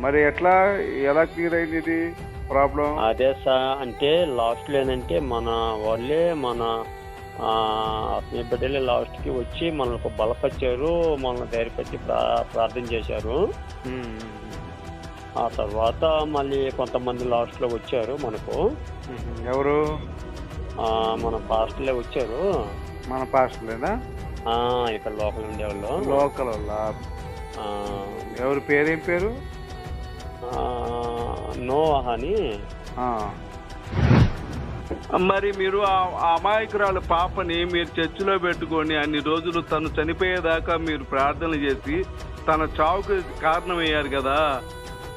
మరి ఎట్లా ఎలా క్లియర్ అయింది ఇది ప్రాబ్లం? అదే సార్ అంటే లాస్ట్లో ఏంటంటే మన వాళ్ళే మన ఆత్మీయ బిడ్డలే లాస్ట్కి వచ్చి మనకు బలపరిచారు మనల్ని ధైర్యపరిచి ప్రా ప్రార్థన చేశారు. ఆ తర్వాత మళ్ళీ కొంతమంది లాస్ట్లో వచ్చారు మనకు. ఎవరు? మన పాస్టర్లే వచ్చారు. మన పాస్టర్లేనా ఇక్కడ లోకల్ ఉండేవాళ్ళు. లోకల్ వాళ్ళ. ఎవరి పేరేం పేరు? నోవాహ్ అని. ఆ. మరి మీరు ఆ అమాయకురాలు పాపని మీరు చర్చిలో పెట్టుకొని అన్ని రోజులు తను చనిపోయేదాకా మీరు ప్రార్థన చేసి తన చావుకు కారణమయ్యారు కదా.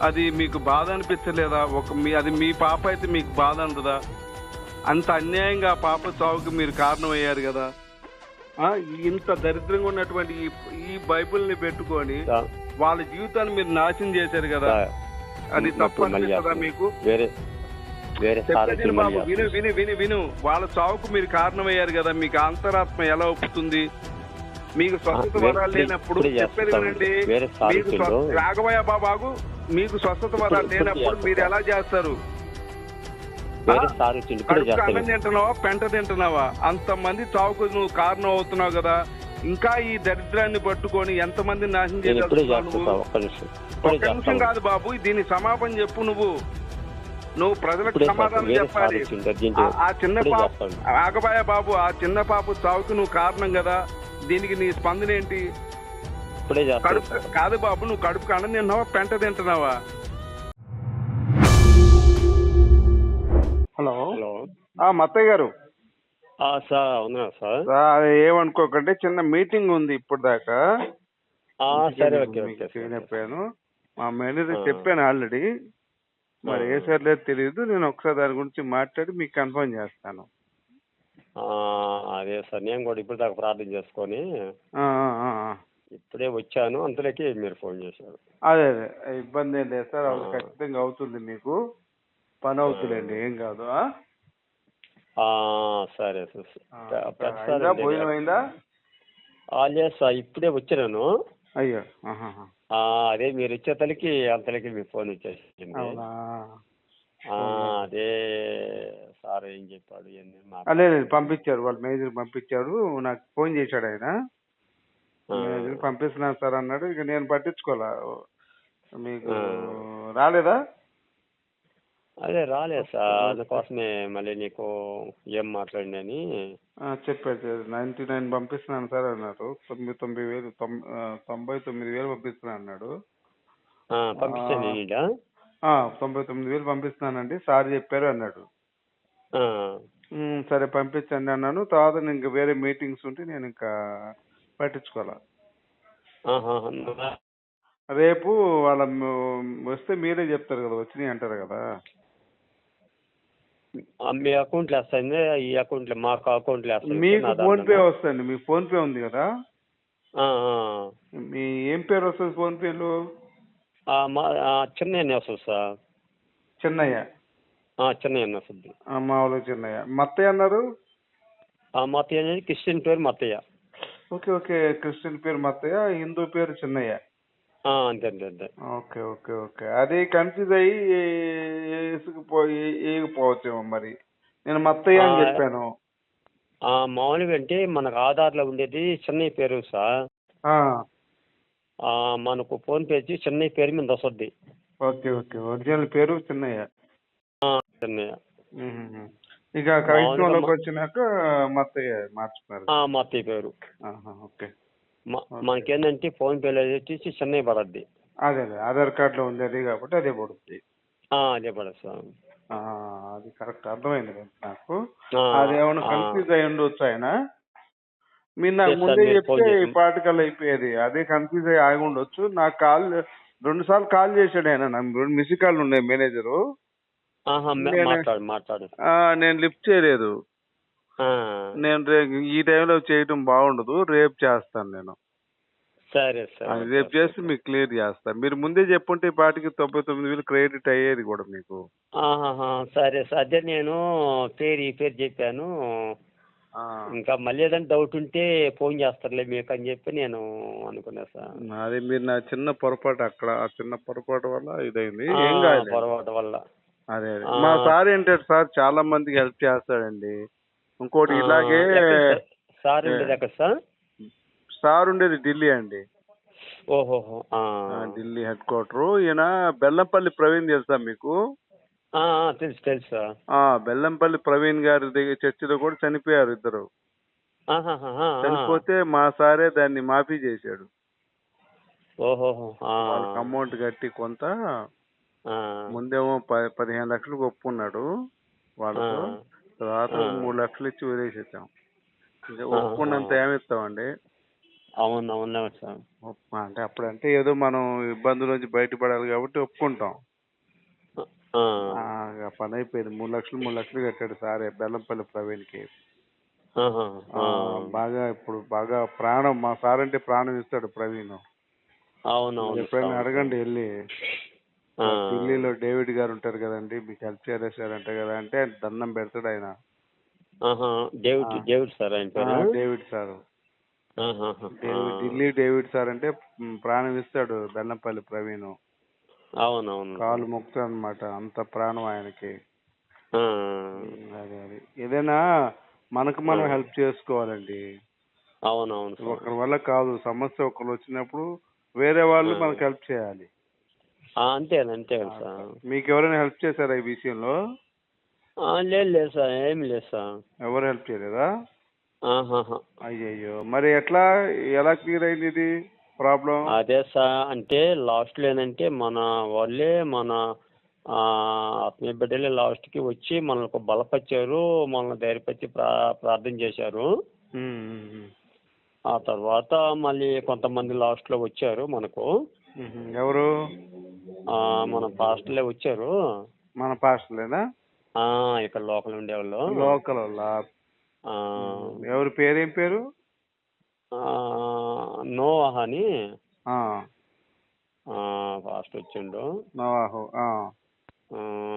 అది మీకు బాధ అనిపించలేదా? ఒక మీ అది మీ పాప అయితే మీకు బాధ ఉండదా అంత అన్యాయంగా ఆ పాప చావుకు మీరు కారణమయ్యారు కదా. ఆ, ఇంత దరిద్రంగా ఉన్నటువంటి ఈ బైబిల్ని పెట్టుకొని వాళ్ళ జీవితాన్ని మీరు నాశనం చేశారు కదా. అది తప్పు అనిపిస్తుందా చేస్తాను. మీకు? వేరే వేరే విను బాబు విను విను విను విను. వాళ్ళ చావుకు మీరు కారణమయ్యారు కదా మీకు అంతరాత్మ ఎలా ఒప్పుతుంది? మీకు స్వస్థత వేరే- వరాలు లేనప్పుడు చెప్పేది. వినండి. మీకు రాఘవయ్య బాబాగు మీకు స్వస్థత వరాలు లేనప్పుడు మీరు. ఎలా చేస్తారు? అన్నం తింటున్నావా? పెంట తింటున్నావా? అంతమంది చావుకు నువ్వు కారణం అవుతున్నావు కదా. ఇంకా ఈ దరిద్రాన్ని పట్టుకొని ఎంతమంది నాశనం చేస్తాను కాదు బాబు దీని సమాపణ చెప్పు నువ్వు. నువ్వు ప్రజలకు సమాధానం చెప్పాలి. ఆ- చిన్న పాప. ఆగబాయ బాబు ఆ చిన్న పాప చావుకు నువ్వు కారణం కదా. దీనికి నీ స్పందన ఏంటి? కడుపు. కాదు బాబు నువ్వు కడుపుకు అన్నం తింటున్నావా పెంట తింటున్నావా? హలో. హలో. ఆ, మత్తయ్య గారు. సార్ అవునా సార్? అది ఏమనుకోకండి చిన్న మీటింగ్ ఉంది ఇప్పుడు దాకా సరే ఓకే. చెప్పాను. మా మేనేజర్. చెప్పాను ఆల్రెడీ. మరి ఏ సార్ లేదు తెలియదు నేను ఒకసారి దాని గురించి మాట్లాడి మీకు కన్ఫర్మ్ చేస్తాను. అదే సార్ నేను కూడా ఇప్పుడు దాకా ప్రార్థన చేసుకొని. ఇప్పుడే వచ్చాను అంతలోకి మీరు ఫోన్ చేశారు. అదే అదే ఇబ్బంది ఏం లేదు సార్ అది. ఖచ్చితంగా అవుతుంది మీకు. పని అవుతుందండి ఏం కాదు సరే సార్. భోజనం అయిందా? లేదు సార్ ఇప్పుడే వచ్చాను అయ్యో అదే మీరు వచ్చే తలకి అంతలోకి మీ ఫోన్ వచ్చేసింది ఆ, అదే సార్ ఏం చెప్పాడు లేదు పంపించారు. వాళ్ళ మేనేజర్ పంపించాడు నాకు ఫోన్ చేశాడు ఆయన. పంపిస్తున్నాను సార్ అన్నాడు. ఇక నేను పట్టించుకోలే. మీకు. రాలేదా? అదే రాలేదు సార్ అందుకోసమే మళ్ళీ నీకు ఏం మాట్లాడినని. ఆ, చెప్పాడు నైన్టీ నైన్ పంపిస్తున్నాను సార్ అన్నారు. తొమ్మిది తొమ్మిది వేలు తొంభై తొమ్మిది వేలు పంపిస్తున్నాను అన్నాడు. ఆ, తొంభై తొమ్మిది వేలు పంపిస్తున్నానండి. సార్ చెప్పారు అన్నాడు. ఆ, "ఉమ్, సరే పంపించండి అన్నాను. తర్వాత నేను ఇంకా వేరే మీటింగ్స్ ఉంటే నేను ఇంకా పట్టించుకోవాలా. రేపు వాళ్ళ వస్తే మీరే చెప్తారు కదా వచ్చినాయి అంటారు కదా. మీ అకౌంట్లో వేస్తాను ఈ అకౌంట్లో మాకు అకౌంట్లో వేస్తాను మీకు ఫోన్ పే. వస్తుంది మీకు ఫోన్ పే ఉంది కదా. మీ ఏం పేరు వస్తుంది ఫోన్ పేలో మా చిన్నయ్య వస్తుంది సార్. చిన్నయ్య? చిన్నయ్య వస్తుంది. మామూలు చిన్నయ్య. మత్తయ్య అన్నారు? ఆ మత్తయ్య అనేది క్రిస్టియన్ పేరు మత్తయ్య. Okay okay. క్రిస్టియన్ పేరు మత్తయ్య హిందూ పేరు చిన్నయ్య. అంతే అంతే అంతే. Okay okay okay. అది కన్ఫ్యూజ్ అయ్యి వేసుకుపోయి వేయకపోవచ్చేమో మరి. నేను మత్తయ్య అని చెప్పాను. ఆ, మామూలుగా అంటే మనకు ఆధార్లో ఉండేది చెన్నై పేరు సార్. మనకు ఫోన్ పే వచ్చి చెన్నై పేరు మీద వస్తుంది. Okay okay. ఒరిజినల్ పేరు చిన్నయ్య. చెన్నయ్య. ఇక క్రైస్తవంలోకి వచ్చినాక మత్తయ్య మార్చుకున్నారు. ఆ, మా అత్తయ్య పేరు ఓకే. మ- మనకేంటంటే ఫోన్ పేలో వచ్చేసి చెన్నై పడద్ది. అదే అదే. ఆధార్ కార్డులో ఉంది అది కాబట్టి అదే పడుతుంది అదే పడదు అది కరెక్ట్ అర్థమైంది నాకు. అదేమన్నా ఆ. కన్ఫ్యూజ్ అయి ఉండొచ్చు ఆయన? మీరు నాకు ముందే చెప్తే ఈ పాటికల్ అయిపోయేది. అదే కన్ఫ్యూజ్ అయ్యి ఆగి ఉండొచ్చు. నాకు కాల్ రెండు సార్లు కాల్ చేశాడు ఆయన. నాకు రెండు మిస్ కాల్ ఉన్నాయి మేనేజరు. నేను- లిఫ్ట్ చేయలేదు. నేను రే ఈ టైంలో చేయటం బాగుండదు రేపు చేస్తాను నేను. సరే సరే. రేపు చేసి మీకు క్లియర్ చేస్తాను మీరు ముందే చెప్పుంటే ఈ పాటికి తొంభై తొమ్మిది వేలు క్రెడిట్ అయ్యేది కూడా మీకు. సరే సార్. అదే నేను పేరు ఈ పేరు చెప్పాను. ఇంకా మళ్ళీ ఏదైనా డౌట్ ఉంటే ఫోన్ చేస్తారులే మీకు అని చెప్పి నేను అనుకున్నా సార్. అది మీరు నా చిన్న పొరపాటు అక్కడ ఆ చిన్న పొరపాటు వల్ల ఇదైంది. ఏం కాదు పొరపాటు వల్ల. అదే. మా సార్ ఏంటంటే సార్ చాలా మందికి హెల్ప్ చేస్తాడండి. ఇంకోటి ఇలాగే సార్? సార్ ఉండేది సార్ సార్ ఉండేది ఢిల్లీ అండి ఓహోహో ఢిల్లీ హెడ్ క్వార్టర్ ఈయన బెల్లంపల్లి ప్రవీణ్ తెలుసా మీకు తెలుసు తెలుసు బెల్లంపల్లి ప్రవీణ్ గారి దగ్గర చర్చిలో కూడా చనిపోయారు ఇద్దరు. చనిపోతే మా సారే దాన్ని మాఫీ చేశాడు. వాళ్ళకి అమౌంట్ కట్టి కొంత. ముందేమో పదిహేను లక్షలకు ఒప్పుకున్నాడు వాళ్ళతో. తర్వాత. మూడు లక్షలు ఇచ్చి వదిలేసేసాం. ఒప్పుకున్నంత ఏమిస్తామండి అవును అవును సార్ అంటే అప్పుడంటే ఏదో మనం ఇబ్బందుల నుంచి బయటపడాలి కాబట్టి ఒప్పుకుంటాం పని అయిపోయింది మూడు లక్షలు మూడు లక్షలు కట్టాడు సారే బెల్లంపల్లి ప్రవీణ్కి ఆ, ఆ. బాగా ఇప్పుడు బాగా ప్రాణం మా సార్ అంటే ప్రాణం ఇస్తాడు ప్రవీణ్ అవును ఎప్పుడైనా. అడగండి వెళ్ళి. ఢిల్లీలో డేవిడ్ గారు ఉంటారు కదండి మీకు హెల్ప్ అంటే కదా అంటే ఆయన దండం పెడతాడు ఆయన. ఆహా, డేవిడ్ సార్ ఆయన ఆ, పేరు డేవిడ్ సార్. ఆహాహా, డేవిడ్ ఆ. ఢిల్లీ డేవిడ్ సార్ అంటే మ్, ప్రాణం ఇస్తాడు బెల్లంపల్లి ప్రవీణ్. అవును అవును కాలు మొక్కుతాడు అనమాట అంత ప్రాణం ఆయనకి. ఆ. అదే అది. ఏదైనా మనకు మనం. హెల్ప్ చేసుకోవాలండి. అవును అవును సార్. ఒకరి వల్ల కాదు సమస్య ఒకరు వచ్చినప్పుడు వేరే వాళ్ళు. మనకు హెల్ప్ చేయాలి. అంతే అంతే సార్. మీకు ఎవరైనా హెల్ప్ చేశారా ఈ విషయంలో? లేదు లేదు సార్ ఏం లేదు సార్. ఎవరు హెల్ప్ చేయలేదా. అయ్యయ్యో మరి ఎట్లా ఎలా క్లియర్ అయింది ఇది ప్రాబ్లం? అదే సార్ అంటే లాస్ట్లో ఏంటంటే మన వాళ్ళే మన ఆత్మీయ బిడ్డలే లాస్ట్కి వచ్చి మనకు బలపరిచారు మనల్ని ధైర్యపరిచి ప్రా ప్రార్థన చేశారు. ఆ తర్వాత మళ్ళీ కొంతమంది లాస్ట్లో వచ్చారు మనకు. ఎవరు? మన పాస్టర్లే వచ్చారు. మన పాస్టర్లేనా? ఇక్కడ లోకల్ ఉండేవాళ్ళు. లోకల్ వాళ్ళ? ఎవరి పేరేం పేరు? నోవాహ్ అని. పాస్టర్ వచ్చిండు. నవాహు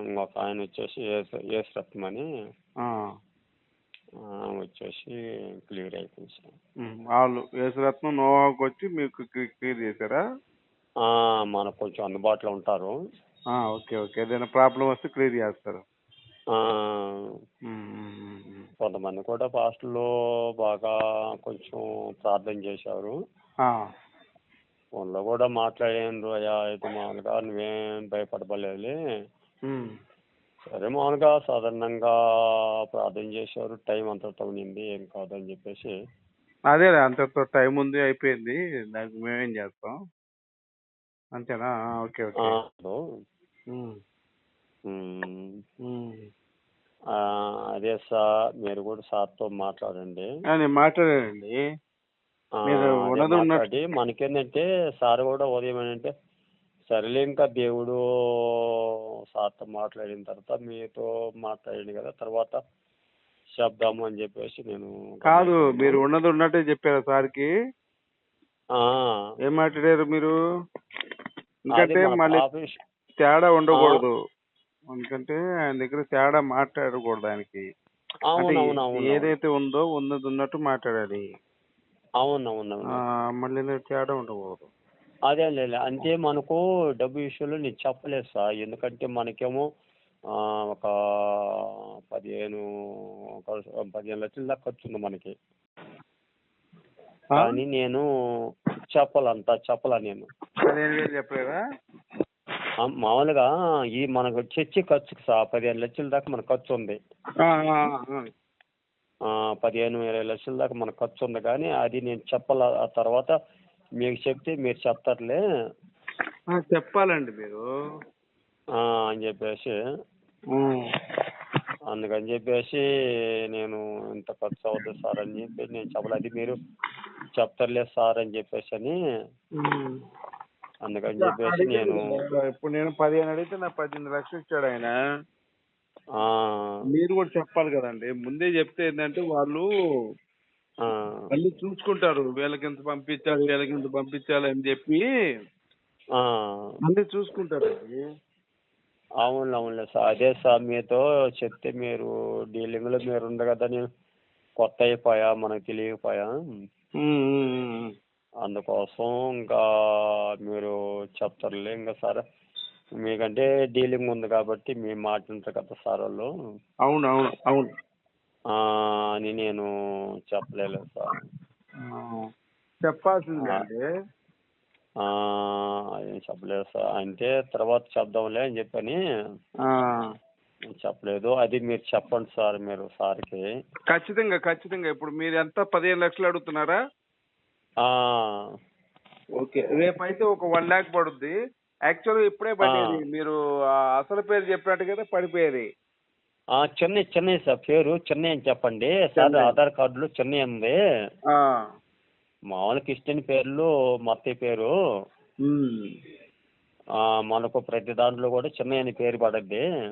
ఇంకొక ఆయన వచ్చేసి ఏసు ఏసు రత్నం అని. ఆ. ఆ, వచ్చేసి క్లియర్ అయిపోయింది సార్. వాళ్ళు యేసురత్నం నోవాకు వచ్చి మీకు క్లియర్ చేశారా? మనకు కొంచెం అందుబాటులో ఉంటారు. Okay okay. ఏదైనా ప్రాబ్లం వస్తే క్లియర్ చేస్తారు. కొంతమంది కూడా పాస్టర్లు బాగా కొంచెం ప్రార్థన చేశారు. ఫోన్లో కూడా మాట్లాడాను అయ్యా ఇది మామూలుగా నువ్వేం భయపడబలేదులే ఉమ్. సరే మామూలుగా సాధారణంగా ప్రార్థన చేశారు టైం అంతటితో ఉండింది ఏం కాదని చెప్పేసి. అదే అంతతో టైం ఉంది అయిపోయింది. దానికి మేమేం చేస్తాం? అంతేనా? Okay okay. అదే సార్ మీరు కూడా సార్తో మాట్లాడండి. నేను మాట్లాడానండి. మీరు ఉన్నది ఉన్నట్టు- మాట్లాడి మనకేంటంటే సార్ కూడా ఉదయం ఏంటంటే సరేలే ఇంకా దేవుడు సార్తో మాట్లాడిన తర్వాత మీతో మాట్లాడింది కదా తర్వాత చెప్దాము అని చెప్పేసి నేను కాదు మీరు ఉన్నది ఉన్నట్టే చెప్పారా సార్కి. ఆ, ఏం మాట్లాడారు మీరు? ఎందుకంటే మళ్ళీ ఆఫీస్ తేడా ఉండకూడదు. ఎందుకంటే ఆయన దగ్గర తేడా మాట్లాడకూడదు ఆయనకి. అంటే అవునవునవును ఏదైతే ఉందో ఉన్నది ఉన్నట్టు మాట్లాడాలి. అవునవునవును. ఆ, మళ్ళీ ఏదో తేడా ఉండకూడదు. అదే లేదు అంటే మనకు డబ్బు విషయంలో నేను చెప్పలేదు సార్. ఎందుకంటే మనకేమో ఆ, ఒక పదిహేను ఒక పదిహేను లక్షల దాకా ఖర్చు ఉంది మనకి? కానీ నేను చెప్పాలంతా చెప్పాల నేను. చెప్పలేదా? మామూలుగా ఈ మనకు చర్చి ఖర్చుకి సార్ పదిహేను లక్షల దాకా మన ఖర్చు ఉంది. పదిహేను ఇరవై లక్షల దాకా మన ఖర్చు ఉంది కానీ అది నేను చెప్పాల ఆ తర్వాత మీకు చెప్తే మీరు చెప్తారులే. చెప్పాలండి మీరు. అని చెప్పేసి. అందుకని చెప్పేసి నేను ఇంత ఖర్చు అవుతుంది సార్ అని చెప్పి నేను చెప్పలేదు అది మీరు చెప్తారులే సార్ అని చెప్పేసి అని. అందుకని చెప్పేసి నేను ఇప్పుడు నేను పదిహేను అడిగితే నాకు పద్దెనిమిది లక్షలు ఇచ్చాడు ఆయన. ఆ, మీరు కూడా చెప్పాలి కదండి. ముందే చెప్తే ఏంటంటే వాళ్ళు ఆ, మళ్ళీ చూసుకుంటారు. వీళ్ళకి ఇంత పంపించాలి వీళ్ళకి ఇంత పంపించాలి అని చెప్పి ఆ, మళ్ళీ చూసుకుంటారండి. అవును అవునులే సార్. అదే సార్ మీతో చెప్తే మీరు డీలింగ్లో మీరు నేను కొత్త అయిపోయా మనకు తెలియకపోయా. అందుకోసం ఇంకా మీరు చెప్తారులే ఇంకా సార్. మీకంటే డీలింగ్ ఉంది కాబట్టి మీ మాట వింటారు కదా సార్ వాళ్ళు. అవును అవును అవును. అని నేను చెప్పలేదు సార్. చెప్పాల్సిందే ఏం చెప్పలేదు సార్. అంటే తర్వాత చెప్దాంలే అని చెప్పని. చెప్పలేదు. అది మీరు చెప్పండి సార్ మీరు సార్కి. ఖచ్చితంగా ఖచ్చితంగా. ఇప్పుడు మీరు ఎంత పదిహేను లక్షలు అడుగుతున్నారా? ఆ, ఓకే. రేపైతే ఒక వన్ ల్యాక్ పడుద్ది. యాక్చువల్గా ఇప్పుడే పడేది. మీరు ఆ అసలు పేరు చెప్పినట్టు కదా పడిపోయేది. ఆ, చెన్నై చెన్నై సార్ పేరు. చెన్నై అని చెప్పండి. సార్. ఆధార్ కార్డులో చెన్నై ఉంది. ఆ, మామూలు క్రిస్టియన్ పేర్లు మా అత్తయ్య పేరు మనకు ప్రతి దాంట్లో కూడా చెన్నై అని పేరు పడద్ది.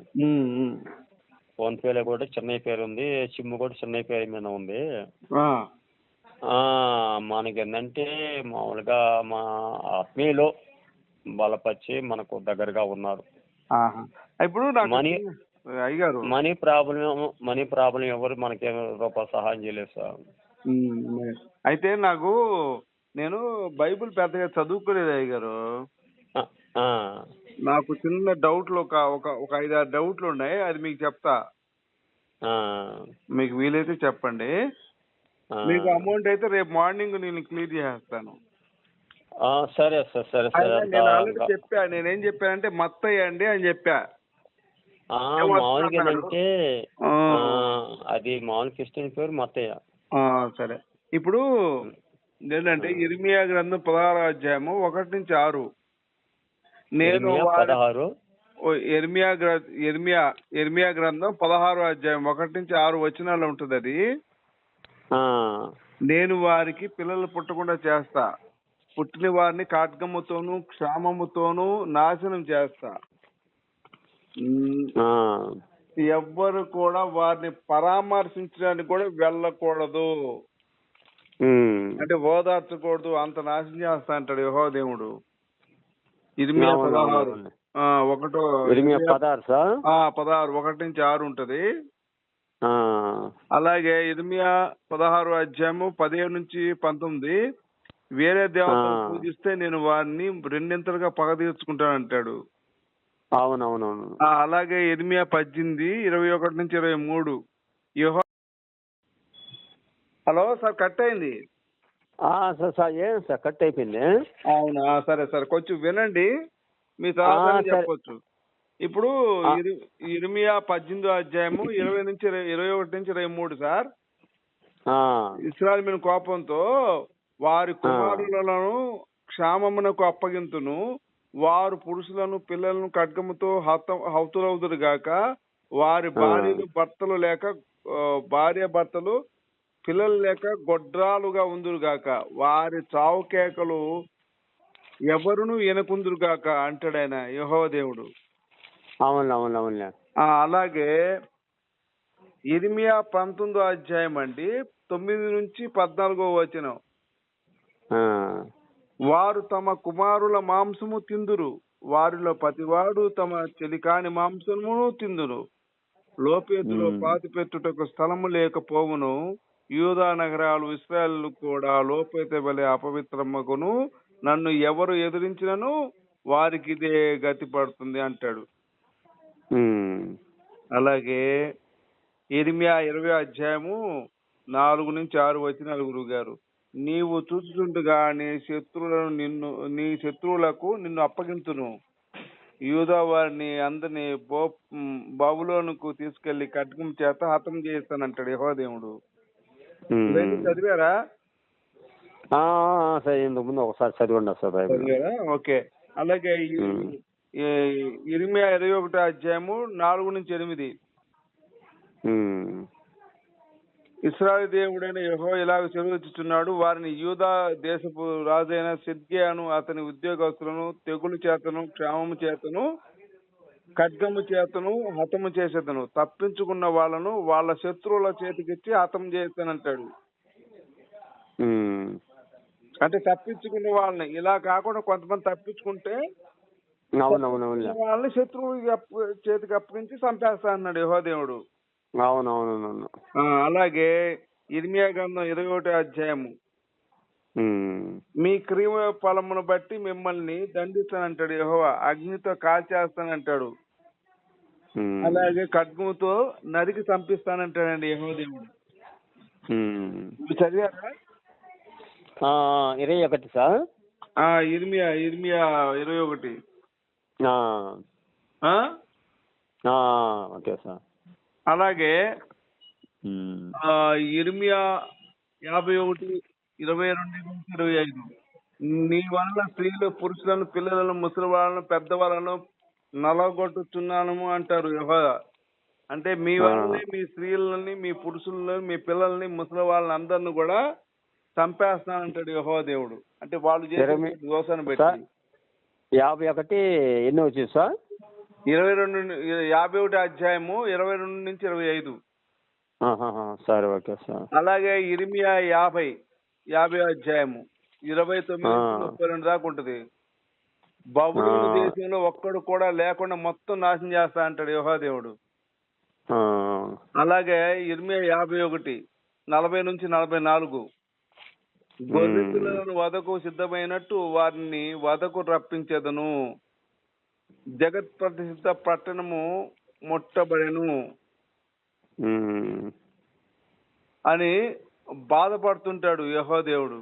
ఫోన్ పేలో కూడా చెన్నై పేరు ఉంది సిమ్ కూడా చెన్నై పేరు మీద ఉంది. మనకి ఏంటంటే మామూలుగా మా ఆత్మీయులు బలపరిచి మనకు దగ్గరగా ఉన్నారు. ఇప్పుడు మనీ- అయ్యారు మనీ ప్రాబ్లం మనీ ప్రాబ్లం ఎవరు మనకి రూపాయి సహాయం చేయలేదు సార్. అయితే నాకు నేను బైబిల్ పెద్దగా చదువుకోలేదు అయ్యగారు. నాకు చిన్న డౌట్లు ఒక ఒక ఒక ఐదారు డౌట్లు ఉన్నాయి అది మీకు చెప్తా. మీకు వీలైతే చెప్పండి. మీకు అమౌంట్ అయితే రేపు మార్నింగ్ నేను క్లియర్ చేస్తాను సరే సార్ సరే సరే. నేను ఆల్రెడీ చెప్పా నేనేం చెప్పానంటే మత్తయ్య అండి అని చెప్పా. మామూలుగా. ఆ, అది మామూలు క్రిస్టియన్ పేరు మత్తయ్య. సరే. ఇప్పుడు ఏంటంటే ఇర్మియా గ్రంథం పదహారు అధ్యాయము ఒకటి నుంచి ఆరు. నేను పదహారు. ఎర్మియా ఎర్మియా ఎర్మియా గ్రంథం పదహారు అధ్యాయం ఒకటి నుంచి ఆరు వచనాలు ఉంటుంది అది నేను వారికి పిల్లలు పుట్టకుండా చేస్తా. పుట్టిన వారిని కాట్గమ్ముతోనూ క్షామముతోనూ నాశనం చేస్తా. ఎవ్వరు కూడా వారిని పరామర్శించడానికి కూడా వెళ్ళకూడదు. అంటే ఓదార్చకూడదు. అంత నాశనం చేస్తా అంటాడు యహో దేవుడు. ఇర్మియా పదహారు. ఒకటో ఇర్మియా పదహారు సార్ పదహారు ఒకటి నుంచి ఆరు ఉంటది. అలాగే ఇర్మియా పదహారు అధ్యాయము పదిహేడు నుంచి పంతొమ్మిది. వేరే దేవతలు ఆ. పూజిస్తే నేను వారిని రెండింతలుగా పగ తీర్చుకుంటాను అంటాడు అవునవునవును అలాగే ఇర్మియా పద్దెనిమిది ఇరవై ఒకటి నుంచి ఇరవై మూడు. యెహో హలో సార్ కట్ అయింది. సార్ సార్ ఏం సార్ కట్ అయిపోయింది. అవునా? సరే సరే. కొంచెం వినండి. మీ తర్వాత. చెప్పొచ్చు. ఇప్పుడు ఇర్మియా పద్దెనిమిదో అధ్యాయము ఇరవై నుంచి ఇరవై- ఒకటి నుంచి ఇరవై మూడు సార్. ఇస్రాయల్ మీద కోపంతో వారి కుమారులను క్షామమునకు అప్పగింతును. వారు పురుషులను పిల్లలను ఖడ్గముతో హత హౌతులవుదురు గాక వారి భార్యలు భర్తలు లేక భార్య భర్తలు పిల్లలు లేక గొడ్రాలుగా ఉందురు గాక. వారి చావు కేకలు ఎవరును ఎనకుందురు గాక అంటాడు ఆయన యెహోవా దేవుడు. అవును అవును అవునులే ఆ, అలాగే ఇర్మియా పంతొమ్మిదో అధ్యాయం అండి తొమ్మిది నుంచి పద్నాలుగో వచనం. ఆ, వారు తమ కుమారుల మాంసము తిందురు వారిలో ప్రతివాడు తమ చెలికాని మాంసమును తిందురు. లోపేతులో. పాతి పెట్టుటకు స్థలము లేకపోవును యూదా నగరాలు ఇస్రాయల్ కూడా లోపేత వలె అపవిత్రమగును. నన్ను ఎవరు ఎదిరించినను వారికి ఇదే గతి పడుతుంది అంటాడు. అలాగే ఇరిమియా ఇరవై అధ్యాయము నాలుగు నుంచి ఆరు వచ్చిన గురువు గారు నీవు చూచుచుండగా నీ శత్రువులను నిన్ను నీ శత్రువులకు నిన్ను అప్పగింతును. యూదా వారిని అందరిని బో బాబులోనుకు తీసుకెళ్ళి ఖడ్గం చేత హతం చేస్తానంటాడు యెహోవా దేవుడు. ఉమ్. ఇవన్నీ చదివారా? సరే ఇంతకు ముందు ఒకసారి చదివండి సార్ ఓకే. అలాగే ఇరిమియా ఇరవై ఒకటో అధ్యాయము నాలుగు నుంచి ఎనిమిది. ఇస్రాయల్ దేవుడైన యెహో ఇలాగ సెలవిచ్చుచున్నాడు వారిని యూదా దేశపు రాజైన సిద్కియాను అతని ఉద్యోగస్తులను తెగులు చేతను క్షామము చేతను ఖడ్గము చేతను హతము చేసేతను తప్పించుకున్న వాళ్ళను వాళ్ళ శత్రువుల చేతికిచ్చి హతం చేస్తానంటాడు. అంటే తప్పించుకున్న వాళ్ళని. ఇలా కాకుండా కొంతమంది తప్పించుకుంటే వాళ్ళని అప్పు- చేతికి అప్పగించి చంపేస్తా అన్నాడు యెహో దేవుడు. అవును అవును అవును ఆ, అలాగే ఇర్మియా గ్రంథం ఇరవై ఒకటి అధ్యాయము. మీ క్రియ ఫలమును బట్టి మిమ్మల్ని దండిస్తానంటాడు యెహోవా. అగ్నితో కాల్చేస్తానంటాడు. అలాగే ఖడ్గముతో నరికి చంపిస్తానంటాడండి యెహోవా దేవుడు. చదివారా? ఇరవై ఒకటి సార్. ఆ ఇర్మియా ఇర్మియా ఇరవై ఒకటి. Okay sir. అలాగే ఇర్మియా యాభై ఒకటి ఇరవై రెండు ఇరవై ఐదు. నీ వల్ల స్త్రీలు పురుషులను పిల్లలను ముసలి వాళ్ళను పెద్దవాళ్ళను నలగొట్టుచున్నాను అంటారు యెహోవా. అంటే మీ వల్లనే మీ స్త్రీలని మీ పురుషులని మీ పిల్లల్ని ముసలి వాళ్ళని అందరిని కూడా చంపేస్తానంటాడు యెహోవా దేవుడు. అంటే వాళ్ళు చేసే సార్ బట్టి. యాభై ఒకటి ఎన్ని వచ్చింది సార్? ఇరవై రెండు యాభై ఒకటి అధ్యాయము ఇరవై రెండు నుంచి ఇరవై ఐదు. సరే ఓకే సార్. అలాగే ఇరిమియా యాభై యాభై అధ్యాయము ఇరవై తొమ్మిది. ముప్పై రెండు దాకా ఉంటది. బబులోను ఆ. దేశంలో ఒక్కడు కూడా లేకుండా మొత్తం నాశనం చేస్తా అంటాడు యోహాదేవుడు అలాగే ఇర్మియా యాభై ఒకటి నలభై నుంచి నలభై నాలుగు గొర్రె మ్మ్. పిల్లలను వదకు సిద్ధమైనట్టు వారిని వదకు రప్పించెదను జగత్ ప్రతిష్ఠిత పట్టణము ముట్టబడెను. అని బాధపడుతుంటాడు యహోదేవుడు.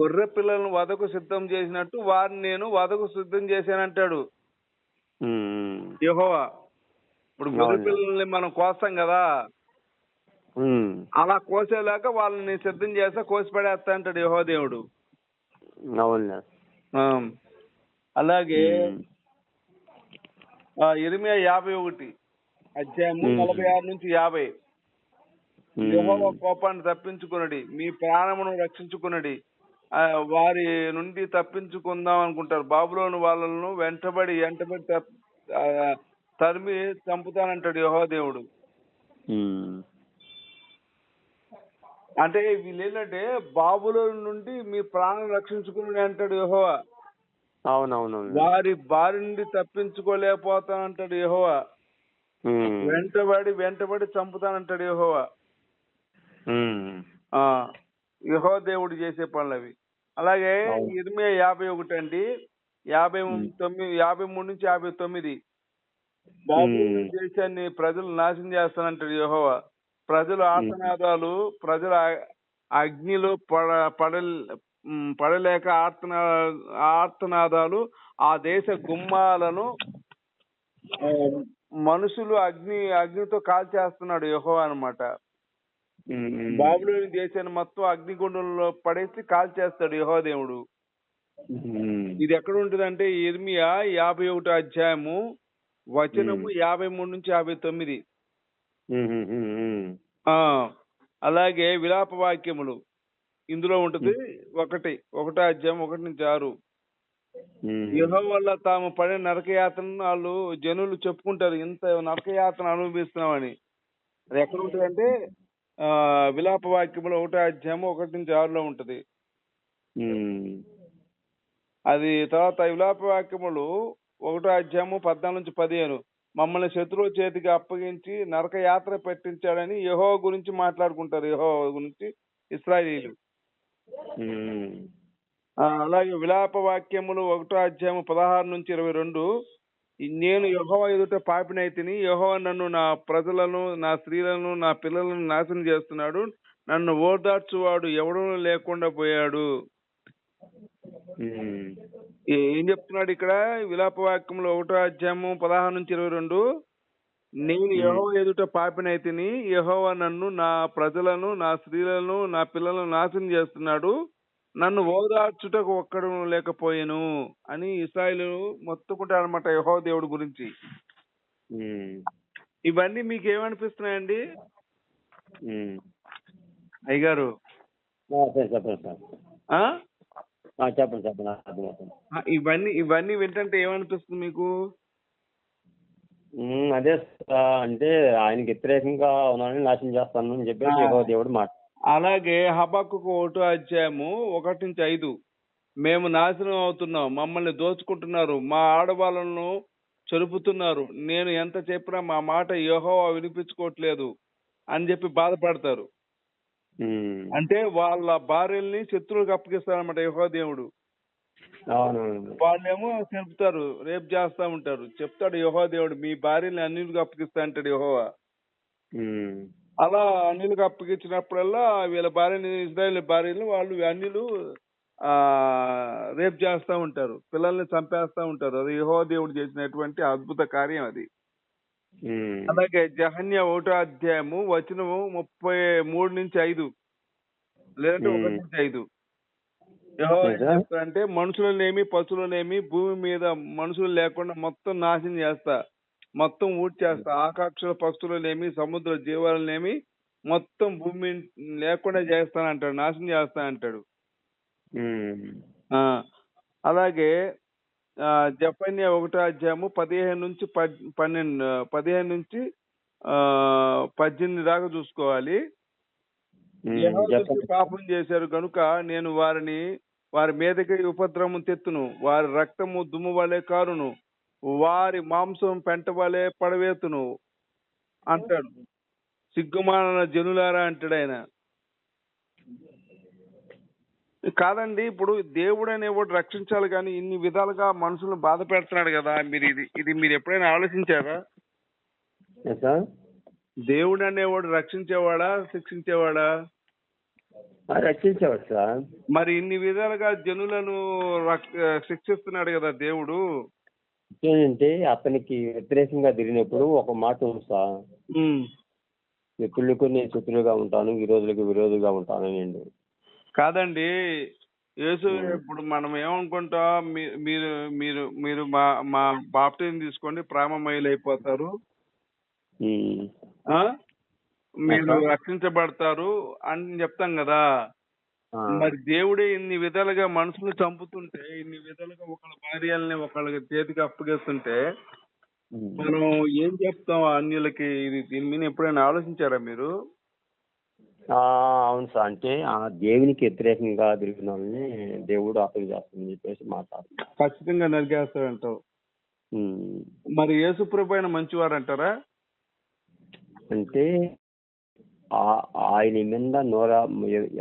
గొర్రె పిల్లలను వదకు సిద్ధం చేసినట్టు వారిని నేను వదకు సిద్ధం చేశానంటాడు. యెహోవా ఇప్పుడు గొర్రె. పిల్లల్ని మనం కోస్తాం కదా. అలా కోసేలాక వాళ్ళని సిద్ధం చేస్తా కోసి పడేస్తా అంటాడు యెహోవా దేవుడు. అలాగే ఇరిమియా యాభై ఒకటి అధ్యాయము. నలభై ఆరు నుంచి యాభై. యెహోవా కోపాన్ని తప్పించుకునడి మీ ప్రాణమును రక్షించుకునడి. వారి నుండి తప్పించుకుందాం అనుకుంటారు. బాబులోని వాళ్ళను వెంటబడి వెంటబడి తరిమి చంపుతానంటాడు యెహోవా దేవుడు. అంటే వీళ్ళు ఏంటంటే బాబులో నుండి మీ ప్రాణం రక్షించుకుని అంటాడు యెహోవా. అవునవును వారి బారి నుండి తప్పించుకోలేకపోతానంటాడు యెహోవా. వెంటబడి వెంటబడి చంపుతానంటాడు యెహోవా. ఉమ్. ఆ యహో దేవుడు చేసే పనులు అవి అలాగే. ఇరిమియా యాభై ఒకటి అండి యాభై. తొమ్మిది యాభై మూడు నుంచి యాభై తొమ్మిది. దేశాన్ని ప్రజలు నాశనం చేస్తానంటాడు యెహోవా ప్రజల ఆర్తనాదాలు ప్రజల అగ్నిలో పడ పడ పడలేక ఆర్తనా ఆర్తనాదాలు ఆ దేశ గుమ్మాలను మనుషులు అగ్ని అగ్నితో కాల్చేస్తున్నాడు యెహోవా అన్నమాట ఉమ్. బాబులోని దేశాన్ని మొత్తం అగ్నిగుండంలో పడేసి కాల్చేస్తాడు యెహోవా దేవుడు ఉమ్. ఇది ఎక్కడ ఉంటుందంటే ఇర్మియా యాభై ఒకటి అధ్యాయము వచనము. యాభై మూడు నుంచి యాభై తొమ్మిది. అలాగే విలాప వాక్యములు. ఇందులో ఉంటుంది ఒకటి ఒకటో అధ్యాయం ఒకటి నుంచి ఆరు. యెహో వల్ల తాము పడిన నరకయాత్రను వాళ్ళు జనులు చెప్పుకుంటారు ఇంత నరకయాత్ర అనుభవిస్తున్నామని అది ఎక్కడ ఉంటుందంటే విలాప వాక్యములు ఒకటో అధ్యాయం ఒకటి నుంచి ఆరులో ఉంటది. అది తర్వాత విలాప వాక్యములు ఒకటో అధ్యాయము పద్నాలుగు నుంచి పదిహేను. మమ్మల్ని శత్రువు చేతికి అప్పగించి నరక యాత్ర పెట్టించాడని యహో గురించి మాట్లాడుకుంటారు. యహో గురించి ఇస్రాయిలీలు. అలాగే విలాప వాక్యములు ఒకటో అధ్యాయము పదహారు నుంచి ఇరవై రెండు. నేను యహో ఎదుట పాపినైతిని యహో నన్ను నా ప్రజలను నా స్త్రీలను నా పిల్లలను నాశనం చేస్తున్నాడు. నన్ను ఓదార్చువాడు ఎవడూ లేకుండా పోయాడు. ఏ- చెప్తున్నాడు ఇక్కడ? విలాప వాక్యంలో ఒకటో అధ్యాయము పదహారు నుంచి ఇరవై రెండు. నేను యహో ఎదుట పాపినైతిని యహోవా నన్ను నా ప్రజలను నా స్త్రీలను నా పిల్లలను నాశనం చేస్తున్నాడు. నన్ను ఓదార్చుటకు ఒక్కడు లేకపోయాను అని ఇస్రాయిలు మొత్తుకుంటారు అనమాట యహో దేవుడి గురించి. ఇవన్నీ మీకు ఏమనిపిస్తున్నాయండి. అయ్యగారు. చెప్పండి సార్ చెప్పండి చెప్పండి. ఇవన్నీ ఇవన్నీ వింటుంటే ఏమనిపిస్తుంది మీకు? అదే అంటే ఆయనకి వ్యతిరేకంగా ఉన్నానని నాశనం చేస్తాను అని చెప్పేసి యెహోవా దేవుడు మాట అలాగే హబక్కుకు ఒకటో అధ్యాయము ఒకటి నుంచి ఐదు. మేము నాశనం అవుతున్నాం మమ్మల్ని దోచుకుంటున్నారు మా ఆడవాళ్ళను చెరుపుతున్నారు. నేను ఎంత చెప్పినా మా మాట యెహోవా వినిపించుకోవట్లేదు అని చెప్పి బాధపడతారు. అంటే వాళ్ళ భార్యల్ని శత్రువులకు అప్పగిస్తారన్నమాట యెహోవా దేవుడు. వాళ్ళేమో చెప్తారు రేపు చేస్తా ఉంటారు. చెప్తాడు యెహోవా దేవుడు మీ భార్యని అన్నిలకు అప్పగిస్తా అంటాడు యెహోవా. అలా అన్నిలకు అప్పగించినప్పుడల్లా వీళ్ళ భార్యని ఇజ్రాయెల్ భార్యలు వాళ్ళు అన్నిలు ఆ రేప్ చేస్తా ఉంటారు పిల్లల్ని చంపేస్తా ఉంటారు అది యెహోవా దేవుడు చేసినటువంటి అద్భుత కార్యం అది. అలాగే జహన్య ఒకటో అధ్యాయము వచనము ముప్పై మూడు నుంచి ఐదు లేదంటే ఒకటి. నుంచి ఐదు? చెప్తాడంటే మనుషులనేమి పశువులనేమి భూమి మీద మనుషులు లేకుండా మొత్తం నాశనం చేస్తా మొత్తం ఊడ్చేస్తా ఆకాక్షల పక్షులనేమి సముద్ర జీవాలనేమి మొత్తం భూమి లేకుండా చేస్తాను అంటాడు నాశనం చేస్తా అంటాడు ఉమ్. ఆ అలాగే జపన్య ఒకటో అధ్యాయము పదిహేను నుంచి పద్- పన్నెండు పదిహేను నుంచి ఆ పద్దెనిమిది దాకా చూసుకోవాలి. చెప్పండి పాపం చేశారు కనుక నేను వారిని వారి మీదకి ఉపద్రవం తెత్తును. వారి రక్తము దుమ్ము వలె కారును. వారి మాంసం పెంట వలె పడవేతును అంటాడు. సిగ్గుమాన జనులారా అంటాడు ఆయన కాదండి ఇప్పుడు దేవుడు అనేవాడు రక్షించాలి కానీ ఇన్ని విధాలుగా మనుషులను బాధ పెడుతున్నాడు కదా మీరు ఇది ఇది మీరు ఎప్పుడైనా ఆలోచించారా? దేవుడు అనేవాడు రక్షించేవాడా శిక్షించేవాడా? రక్షించేవాడు సార్. మరి ఇన్ని విధాలుగా జనులను శిక్షిస్తున్నాడు కదా దేవుడు. ఏంటంటే అతనికి వ్యతిరేకంగా తిరిగినప్పుడు ఒక మాట ఉంది సార్. మిత్రులకు నేను శత్రువుగా ఉంటాను విరోధులకు విరోధిగా ఉంటాను అని కాదండి యేసు. ఇప్పుడు మనం ఏమనుకుంటాం మీరు మీరు మీరు మా మా బాప్టిజం తీసుకోండి ప్రేమమయులు అయిపోతారు ఉమ్. ఆ? మీరు? రక్షించబడతారు అని చెప్తాం కదా. మరి దేవుడే ఇన్ని విధాలుగా మనుషులు చంపుతుంటే ఇన్ని విధాలుగా ఒకళ్ళ భార్యల్ని ఒకళ్ళ చేతికి అప్పగిస్తుంటే. మనం ఏం చెప్తాం అన్యులకి? ఇది దీని మీద ఎప్పుడైనా ఆలోచించారా మీరు? ఆ, అవును సార్. అంటే ఆ దేవునికి వ్యతిరేకంగా తిరిగిన వాళ్ళని దేవుడు అతను చేస్తుందని చెప్పేసి మాట్లాడుతున్నాను ఖచ్చితంగా నరికేస్తాడంటావు. ఉమ్. మరి యేసుప్రభు ఆయన మంచివారు అంటారా అంటే ఆయన మీద నోర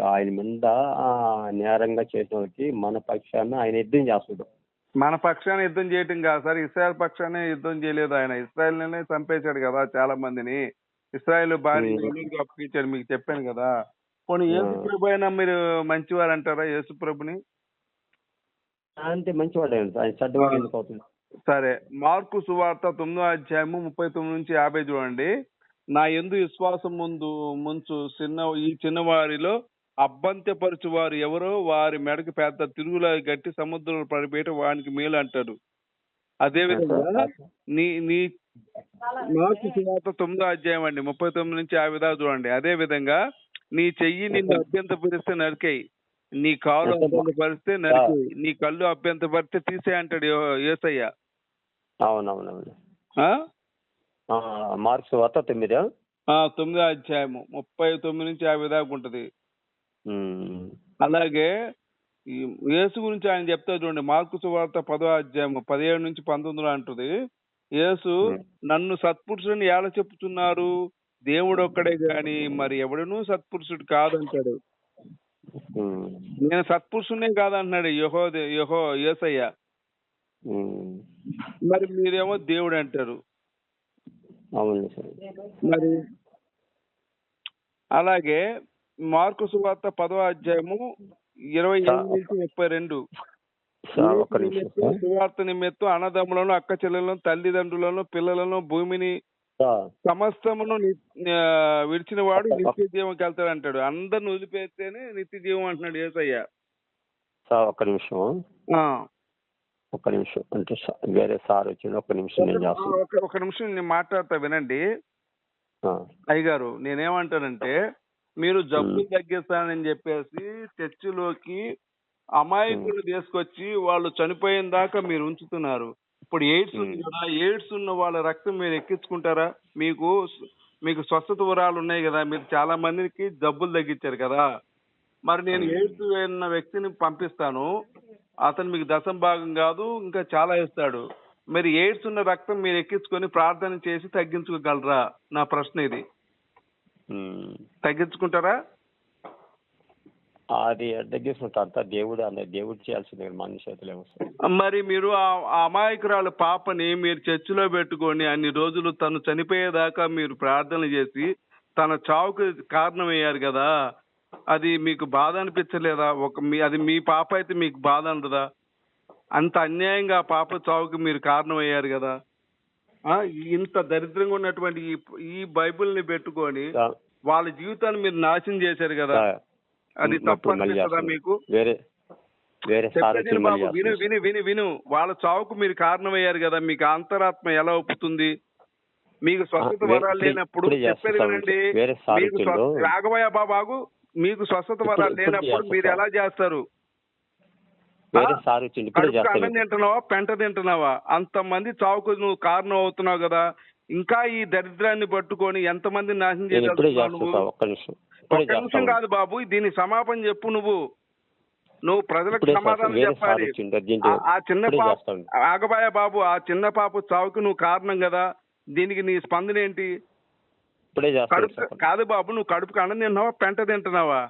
ఆయన మీద నేరంగా చేసిన వాళ్ళకి మన పక్షాన ఆయన యుద్ధం చేస్తాడు. మన పక్షాన యుద్ధం చేయటం కాదు సార్. ఇస్రాయల్ పక్షానే యుద్ధం చేయలేదు ఆయన. ఇస్రాయల్ నేనే చంపేశాడు కదా చాలా మందిని ఇస్రాయల్. ఎన్నికలకు అప్పగించాడు మీకు చెప్పాను కదా. పోనీ. యేసుప్రభు అయినా మీరు మంచివారు అంటారా యేసుప్రభుని? అంటే. మంచివాడే సరే. మార్కు సువార్త తొమ్మిదో అధ్యాయము ముప్పై తొమ్మిది నుంచి యాభై చూడండి. నా ఎందు విశ్వాసం ముందు ముంచు చిన్న ఈ చిన్నవారిలో అబ్బంత్యపరచు వారు ఎవరో వారి మెడకి పెద్ద తిరుగుల గట్టి సముద్రంలో పడిపోయట వానికి మేలు అంటాడు అదే విధంగా నీ నీ మార్కు సువార్త తొమ్మిదో అధ్యాయం అండి ముప్పై తొమ్మిది నుంచి యాభై దాకా చూడండి. అదే విధంగా నీ చెయ్యి నిన్ను అభ్యంతపరిస్తే నరికేయి. నీ కాలు అభ్యంతపరిస్తే నరికేయి. నీ కళ్ళు అభ్యంతపరిస్తే తీసే అంటాడు యేసయ్య. అవునవునవును. ఆ? మార్క్స్ వార్త తొమ్మిదా తొమ్మిదో అధ్యాయము ముప్పై తొమ్మిది నుంచి యాభై దాకా ఉంటది. అలాగే యేసు గురించి ఆయన చెప్తా చూడండి మార్కు సువార్త పదో అధ్యాయము పదిహేడు నుంచి పంతొమ్మిదిలో అంటుంది యేసు. నన్ను సత్పురుషుని ఎలా చెప్తున్నారు దేవుడు ఒక్కడే గాని మరి ఎవడనూ సత్పురుషుడు కాదంటాడు. నేను సత్పురుషునే కాదంటున్నాడు యహో యహో యేసయ్య. మరి మీరేమో దేవుడు అంటారు అవును సార్. మరి అలాగే మార్కు సువార్త పదో అధ్యాయము ఇరవై ఎనిమిది నుంచి ముప్పై రెండు. సువార్త నిమిత్తం అన్నదమ్ములను అక్క చెల్లెలను తల్లిదండ్రులను పిల్లలను భూమిని సమస్తమును విడిచిన వాడు నిత్య జీవంకి వెళ్తాడు అంటాడు. అందరిని వదిలిపెడితేనే నిత్య జీవం అంటున్నాడు ఏసయ్య. ఒక్క నిమిషం. ఆ. ఒక్క నిమిషం. అంటే వేరే సార్ వచ్చిండు ఒక్క నిమిషం నేను చేస్తాను ఒక- ఒక నిమిషం నేను మాట్లాడతా వినండి. అయ్యగారు నేనేమంటానంటే మీరు జబ్బులు తగ్గిస్తానని చెప్పేసి చర్చిలోకి అమాయకులు తీసుకొచ్చి వాళ్ళు చనిపోయిన దాకా మీరు ఉంచుతున్నారు. ఇప్పుడు ఎయిడ్స్ ఉంది కదా ఎయిడ్స్ ఉన్న వాళ్ళ రక్తం మీరు ఎక్కించుకుంటారా? మీకు మీకు స్వస్థత వరాలు ఉన్నాయి కదా మీరు చాలా మందికి జబ్బులు తగ్గించారు కదా. మరి నేను ఎయిడ్స్ ఉన్న వ్యక్తిని పంపిస్తాను. అతను మీకు దశం భాగం కాదు ఇంకా చాలా ఇస్తాడు మరి ఎయిడ్స్ ఉన్న రక్తం మీరు ఎక్కించుకొని ప్రార్థన చేసి తగ్గించుకోగలరా? నా ప్రశ్న ఇది. తగ్గించుకుంటారా? అది తగ్గించుకుంటా అంతా దేవుడు అన్న దేవుడు చేయాల్సింది మన చేతిలో మరి మీరు ఆ ఆ అమాయకురాలు పాపని మీరు చర్చిలో పెట్టుకొని అన్ని రోజులు తను చనిపోయేదాకా మీరు ప్రార్థన చేసి తన చావుకు కారణమయ్యారు కదా. అది మీకు బాధ అనిపించలేదా? ఒక మీ అది మీ పాప అయితే మీకు బాధ ఉండదా అంత అన్యాయంగా ఆ పాప చావుకి మీరు కారణమయ్యారు కదా? ఇంత దరిద్రంగా ఉన్నటువంటి ఈ ఈ బైబిల్ని పెట్టుకొని వాళ్ళ జీవితాన్ని మీరు నాశనం చేశారు కదా? అది తప్పు అప్పుడు మళ్ళీ అనిపిస్తుందా చేస్తాను. మీకు? వేరే వేరే విను. విను విను విను. వాళ్ళ చావుకు మీరు కారణమయ్యారు కదా? మీకు అంతరాత్మ ఎలా ఒప్పుతుంది? మీకు స్వస్థత వరాలు లేనప్పుడు వచ్చిండు. స్వ- రాఘవయ్య బాబాగు. మీకు స్వస్థత ఇప్పుడు లేనప్పుడు మీరు. ఎలా చేస్తారు? అన్నం తింటున్నావా? పెంట తింటున్నావా? అంతమంది చావుకు నువ్వు కారణం అవుతున్నావు కదా. ఇంకా ఈ దరిద్రాన్ని పట్టుకొని ఎంతమంది నాశనం నేను ఇప్పుడే చేయాలి చేస్తాను సార్ ఒక్క నిమిషం. ఇప్పుడే ఒక్క నిమిషం చేస్తాను కాదు బాబు దీని సమాపన చెప్పు నువ్వు. నువ్వు ప్రజలకు సమాధానం చెప్పాలి. ఆ- చిన్న పాప ఆగబాయ బాబు ఆ చిన్న పాప చావుకు నువ్వు కారణం కదా. దీనికి నీ స్పందన ఏంటి? ఇప్పుడే చేస్తాను కడుపు కాదు బాబు నువ్వు కడుపుకి అన్నం తింటున్నావా పెంట తింటున్నావా?